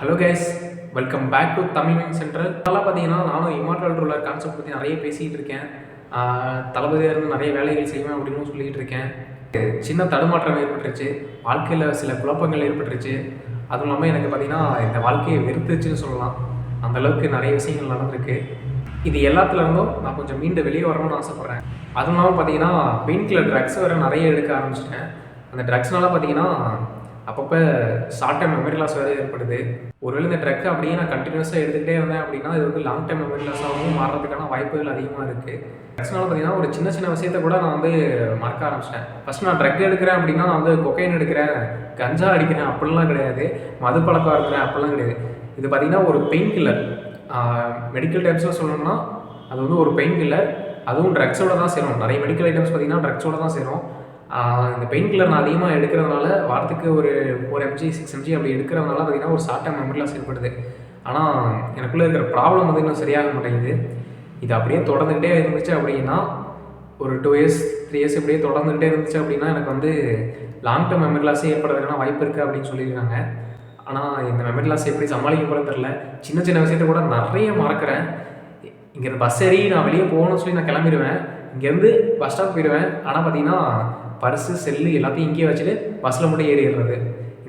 Hello guys welcome back to Tamil mean centre அதெல்லாம் பார்த்தீங்கன்னா நானும் இமார்டல் ரூலர் கான்செப்ட் பற்றி நிறைய பேசிகிட்டு இருக்கேன். தளபதியாக இருந்து நிறைய வேலைகள் செய்வேன் அப்படின்னு சொல்லிகிட்டு இருக்கேன். சின்ன தடுமாற்றம் ஏற்பட்டுருச்சு. வாழ்க்கையில் சில குழப்பங்கள் ஏற்பட்டுருச்சு. அதுவும் இல்லாமல் எனக்கு பார்த்தீங்கன்னா இந்த வாழ்க்கையை வெறுத்துச்சுன்னு சொல்லலாம். அந்தளவுக்கு நிறைய விஷயங்கள் நடந்திருக்கு. இது எல்லாத்துலேருந்தும் நான் கொஞ்சம் மீண்டு வெளியே வரணும்னு ஆசைப்பட்றேன். அதுவும் இல்லாமல் பார்த்தீங்கன்னா பெயின் கில்லர் ட்ரக்ஸ் வேறு நிறைய எடுக்க ஆரம்பிச்சிட்டேன். அந்த ட்ரக்ஸ்னால பார்த்தீங்கன்னா அப்பப்போ ஷார்ட் டைம் மெமரி லாஸ் வேறு ஏற்படுது. ஒருவேளை இந்த ட்ரக் அப்படியே நான் கண்டினியூஸாக எடுத்துகிட்டே இருந்தேன் அப்படின்னா இது வந்து லாங் டைம் மெமரி லாஸாகவும் மாறுறதுக்கான வாய்ப்புகள் அதிகமாக இருக்குது ட்ரக்ஸ்னால பார்த்தீங்கன்னா ஒரு சின்ன சின்ன விஷயத்த கூட நான் வந்து மறக்க ஆரம்பிச்சிட்டேன். ஃபஸ்ட் நான் ட்ரக் எடுக்கிறேன் அப்படின்னா நான் வந்து கொக்கைன் எடுக்கிறேன் கஞ்சா அடிக்கிறேன் அப்படிலாம் கிடையாது. மது பழக்கம் இருக்கிறேன் அப்படிலாம் கிடையாது. இது பார்த்தீங்கன்னா ஒரு பெயின் கில்லர் மெடிக்கல் டைப்ஸில் சொல்லணும்னா அது வந்து ஒரு பெயின் கில்லர் அதுவும் ட்ரக்ஸோட தான் சேரும். நிறைய மெடிக்கல் ஐட்டம்ஸ் பார்த்தீங்கன்னா ட்ரக்ஸோட தான் சேரும். இந்த பெயின் கில்லர் நான் அதிகமாக எடுக்கிறதுனால வாரத்துக்கு ஒரு ஃபோர் எம்ஜி சிக்ஸ் எம்ஜி அப்படி எடுக்கிறதுனால பார்த்தீங்கன்னா ஒரு ஷார்ட் டைம் மெமரி லாஸ் ஏற்படுது. ஆனால் எனக்குள்ளே இருக்கிற ப்ராப்ளம் வந்து இன்னும் சரியாக மாட்டேங்குது. இது அப்படியே தொடர்ந்துகிட்டே இருந்துச்சு அப்படின்னா ஒரு டூ இயர்ஸ் த்ரீ இயர்ஸ் இப்படியே தொடர்ந்துகிட்டே இருந்துச்சு அப்படின்னா எனக்கு வந்து லாங் டேர்ம் மெமரி லாஸே ஏற்படுறதுக்கான வாய்ப்பு இருக்குது அப்படின்னு சொல்லியிருக்காங்க. ஆனால் இந்த மெமரி லாஸ் எப்படி சமாளிக்க போல தெரில சின்ன சின்ன விஷயத்த கூட நிறைய மறக்கிறேன். இங்கேருந்து பஸ் ஏறி நான் வெளியே போகணும்னு சொல்லி நான் கிளம்பிடுவேன். இங்கேருந்து பஸ் ஸ்டாப் போயிடுவேன். ஆனால் பார்த்தீங்கன்னா பர்ஸு செல்லு எல்லாத்தையும் இங்கேயே வச்சுட்டு பஸ்ஸில் மட்டும் ஏறிடுறது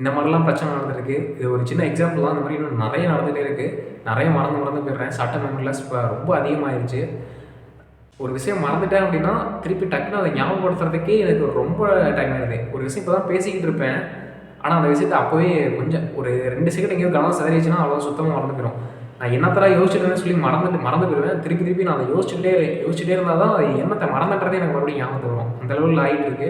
இந்த மாதிரிலாம் பிரச்சனை நடந்திருக்கு. இது ஒரு சின்ன எக்ஸாம்பிள் தான். இந்த மாதிரி இன்னும் நிறைய நடந்துகிட்டே இருக்குது நிறைய மறந்து மறந்து போயிடுறேன். சட்ட மெமரிலாஸ் இப்போ ரொம்ப அதிகமாகிருச்சு ஒரு விஷயம் மறந்துட்டேன் அப்படின்னா திருப்பி டக்குன்னு அதை ஞாபகப்படுத்துறதுக்கே எனக்கு ரொம்ப டைம் ஆகுது ஒரு விஷயம் இப்போ தான் பேசிக்கிட்டு இருப்பேன். ஆனால் அந்த விஷயத்தை அப்போவே கொஞ்சம் ஒரு ரெண்டு செகண்ட் எங்கேயோ கவனம் சிதறிச்சுன்னா அவ்வளோ சுத்தமாக மறந்துக்கிறோம். நான் என்னத்தெல்லாம் யோசிச்சுட்டேன்னு சொல்லி மறந்துட்டு மறந்து போயிடுவேன். திருப்பி திருப்பி நான் அதை யோசிச்சுட்டே யோசிச்சுட்டே இருந்தால் தான் அது என்னத்தை மறந்துட்டுறதே எனக்கு மறுபடியும் ஞாபகம் வரும். அந்த லெவலில் ஆகிட்டு இருக்கு.